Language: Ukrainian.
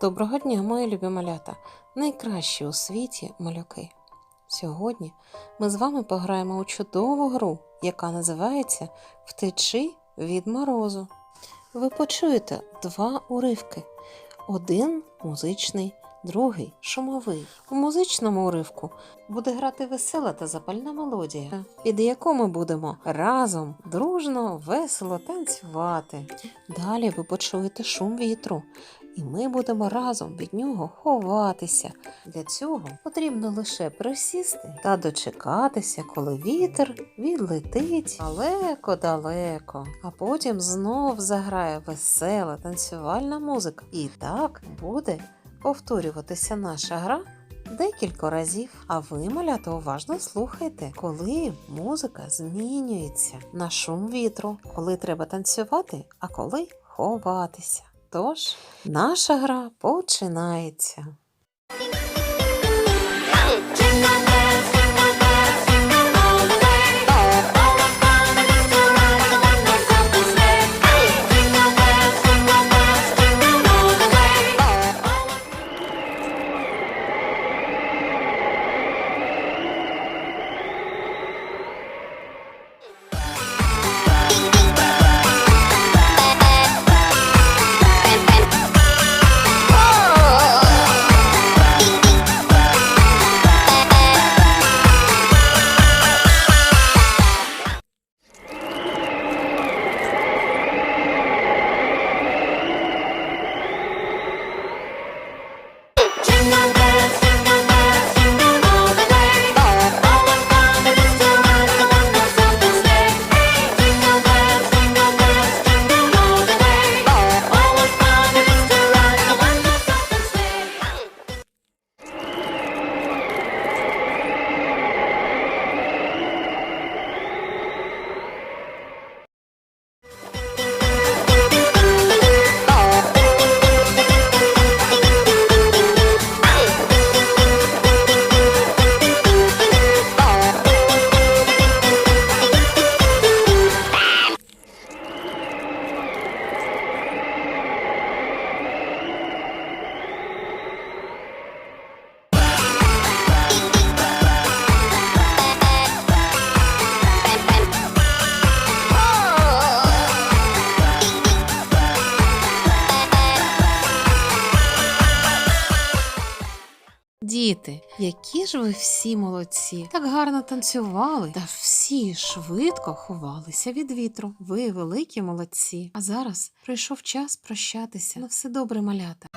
Доброго дня, мої любі малята, найкращі у світі малюки. Сьогодні ми з вами пограємо у чудову гру, яка називається Втечи від морозу. Ви почуєте два уривки: один музичний, другий шумовий. У музичному уривку буде грати весела та запальна мелодія, під яку ми будемо разом дружно, весело танцювати. Далі ви почуєте шум вітру, і ми будемо разом від нього ховатися. Для цього потрібно лише присісти та дочекатися, коли вітер відлетить далеко-далеко, а потім знов заграє весела танцювальна музика. І так буде повторюватися наша гра. Декілька разів, а ви, малята, уважно слухайте, коли музика змінюється на шум вітру, коли треба танцювати, а коли ховатися. Тож, наша гра починається. Діти, які ж ви всі молодці, так гарно танцювали та всі швидко ховалися від вітру. Ви великі молодці. А зараз прийшов час прощатися. На все добре, малята.